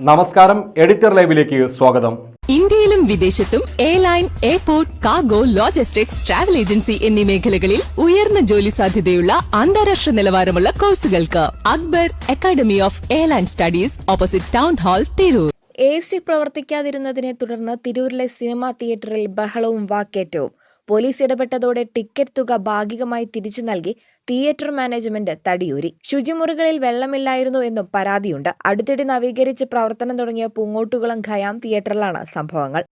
നമസ്കാരം എഡിറ്റർ ലൈവിലേക്ക് സ്വാഗതം. ഇന്ത്യയിലും വിദേശത്തും airline airport cargo logistics travel agency എന്നീ മേഖലകളിൽ ഉയർന്ന ജോലി സാധ്യതയുള്ള അന്താരാഷ്ട്ര നിലവാരമുള്ള കോഴ്സുകൾക്ക് Akbar academy of airline studies opposite town hall Tirur. A C പ്രവർത്തിക്കാതിരുന്നതിനെ തുടർന്ന് തിരൂരിലെ സിനിമാ തിയേറ്ററിൽ ബഹളവും വാക്കേറ്റവും. പോലീസ് ഇടപെട്ടതോടെ ടിക്കറ്റ് തുക ഭാഗികമായി തിരിച്ചു നൽകി തിയേറ്റർ മാനേജ്മെന്റ് തടിയൂരി. ശുചിമുറികളിൽ വെള്ളമില്ലായിരുന്നു എന്നും പരാതിയുണ്ട്. അടുത്തിടെ നവീകരിച്ച് പ്രവർത്തനം തുടങ്ങിയ പൂങ്ങോട്ടുകുളം ഖയാം തിയേറ്ററിലാണ് സംഭവങ്ങൾ.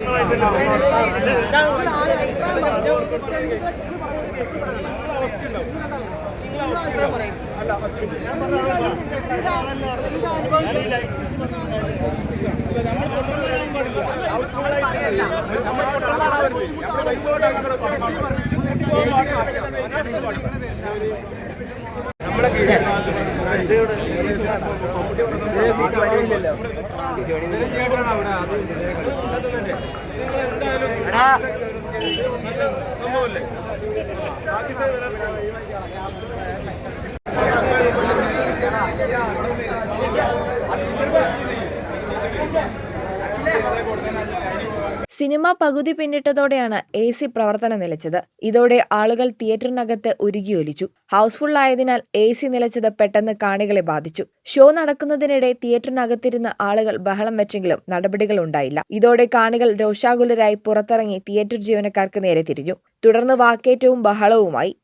നമ്മളെ കീഴിൽ സംഭവല്ലേ പാകിസ്ഥാൻ സിനിമ പകുതി പിന്നിട്ടതോടെയാണ് എ സി പ്രവർത്തനം നിലച്ചത്. ഇതോടെ ആളുകൾ തിയേറ്ററിനകത്ത് ഉരുകിയൊലിച്ചു. ആയതിനാൽ എ സി നിലച്ചത് പെട്ടെന്ന് കാണികളെ ബാധിച്ചു. ഷോ നടക്കുന്നതിനിടെ തിയേറ്ററിനകത്തിരുന്ന ആളുകൾ ബഹളം വെച്ചെങ്കിലും നടപടികൾ ഉണ്ടായില്ല. ഇതോടെ കാണികൾ രോഷാകുലരായി പുറത്തിറങ്ങി തിയേറ്റർ ജീവനക്കാർക്ക് നേരെ തിരിഞ്ഞു. തുടർന്ന് വാക്കേറ്റവും ബഹളവുമായി.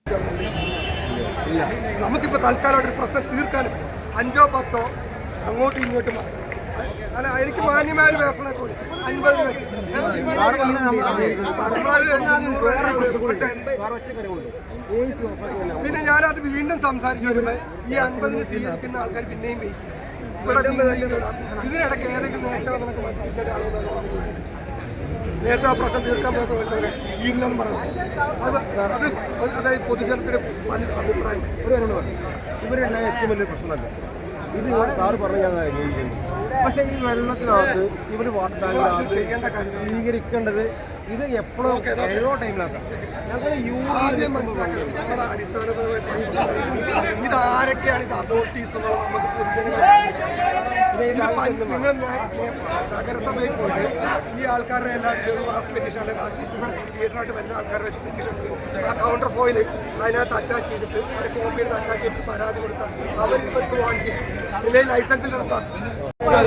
ഇല്ല. നമുക്കിപ്പോൾ തൽക്കാലം ഒരു പ്രശ്നം തീർക്കാനും അഞ്ചോ പത്തോ അങ്ങോട്ടും ഇങ്ങോട്ടും. അല്ല എനിക്ക് മാന്യമായ ഒരു പിന്നെ ഞാനത് വീണ്ടും സംസാരിച്ചു വരുമ്പോൾ ഈ അൻപതിന് സ്വീകരിക്കുന്ന ആൾക്കാർ പിന്നെയും ഇതിനിടയ്ക്ക് ഏതെങ്കിലും നേട്ടം നമുക്ക് മനസ്സിലാക്കാൻ നേരത്തെ ആ പ്രശ്നം തീർക്കാൻ പറ്റുന്നവരെ ഇല്ലെന്ന് പറഞ്ഞു അത് അത് അതായത് പൊതുജനത്തിന് അഭിപ്രായം. ഒരു കാര്യം പറഞ്ഞു ഇവരുണ്ടായ ഏറ്റവും വലിയ പ്രശ്നമല്ല? ഇത് ഇവിടെ സാറ് പറഞ്ഞ ഞാൻ അംഗീകരിക്കുന്നു പക്ഷേ ഈ വെള്ളത്തിനകത്ത് ഇവർ വാട്ടാൻ ചെയ്യേണ്ട കാര്യം സ്വീകരിക്കേണ്ടത് ഇത് എപ്പോഴും ഏതോ ടൈമിലാക്കാം ഞങ്ങൾ ആദ്യം മനസ്സിലാക്കണം. ഇത് ആരൊക്കെയാണ് ഇത് അതോറിറ്റീസ് എന്നുള്ളത് നമുക്ക് പൊതുജനങ്ങൾ നിങ്ങൾ നഗരസഭയിൽ പോയിട്ട് ഈ ആൾക്കാരുടെ എല്ലാം ചെറു മാസ് പെറ്റീഷൻ തിയേറ്ററായിട്ട് വരുന്ന ആൾക്കാരുടെ പെറ്റീഷൻ ആ കൗണ്ടർ ഫോയിൽ അതിനകത്ത് അറ്റാച്ച് ചെയ്തിട്ട് അത് കോപ്പി ചെയ്ത് അറ്റാച്ച് ചെയ്തിട്ട് പരാതി കൊടുത്താൽ അവർ ഇവർക്ക് വാൺ ചെയ്യും. ഇല്ലെങ്കിൽ ലൈസൻസിൽ നടത്താം. ഒരാൾ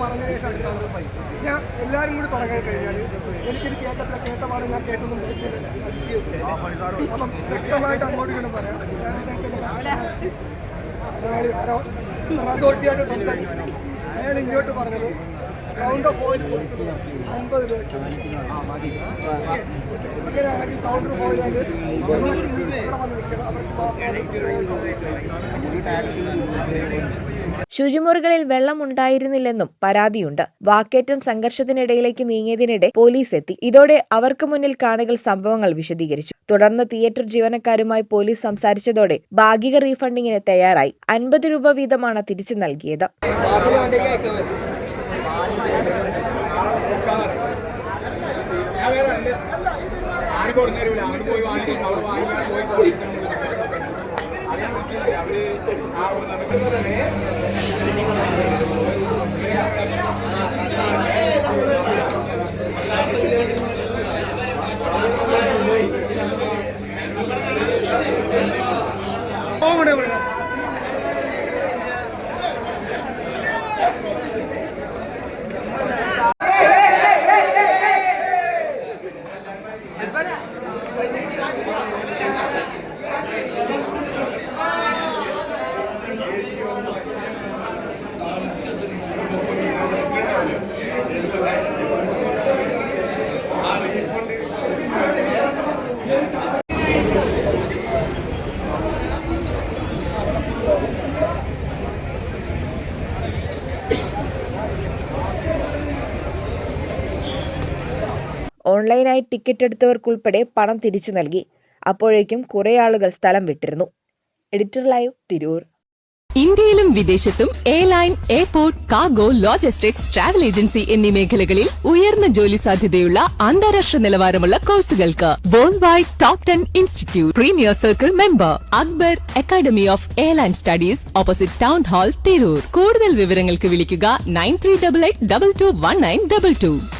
പറഞ്ഞ ശേഷം ഞാൻ എല്ലാവരും കൂടി തുടങ്ങാൻ കഴിഞ്ഞാൽ എനിക്കിത് കേട്ട കേട്ടപാട് ഞാൻ കേട്ടൊന്നും അപ്പം വ്യക്തമായിട്ട് അങ്ങോട്ട് ഇങ്ങനെ പറയാം. അതോറിറ്റിയായിട്ട് സംസാരിച്ചു അയാൾ ഇങ്ങോട്ട് പറഞ്ഞത് കൗണ്ട് ഓഫ് ഓയിൽ അൻപത് രൂപ അങ്ങനെയാണെങ്കിൽ കൗണ്ടർ പോയിന്റ് അവർക്ക് ശുചിമുറികളിൽ വെള്ളം ഉണ്ടായിരുന്നില്ലെന്നും പരാതിയുണ്ട്. വാക്കേറ്റം സംഘർഷത്തിനിടയിലേക്ക് നീങ്ങിയതിനിടെ പോലീസ് എത്തി. ഇതോടെ അവർക്ക് മുന്നിൽ കാണികൾ സംഭവങ്ങൾ വിശദീകരിച്ചു. തുടർന്ന് തിയേറ്റർ ജീവനക്കാരുമായി പോലീസ് സംസാരിച്ചതോടെ ഭാഗിക റീഫണ്ടിങ്ങിന് തയ്യാറായി. അൻപത് രൂപ വീതമാണ് തിരിച്ചു നൽകിയത്. ആരും കൊടുന്നേരൂല ഓൺലൈനായി ടിക്കറ്റ് എടുത്തവർക്കുൾപ്പെടെ പണം തിരിച്ചു നൽകി. അപ്പോഴേക്കും കുറേ ആളുകൾ സ്ഥലം വിട്ടിരുന്നു. Editor live Tirur. ഇന്ത്യയിലും വിദേശത്തും airline airport cargo logistics travel agency എന്നീ മേഖലകളിൽ ഉയർന്ന ജോലി സാധ്യതയുള്ള അന്താരാഷ്ട്ര നിലവാരമുള്ള കോഴ്സുകൾക്ക് wide top ten institute premier circle member Akbar academy of airline studies opposite town hall Tirur കൂടുതൽ വിവരങ്ങൾക്ക് വിളിക്കുക nine three double eight double two one nine double two.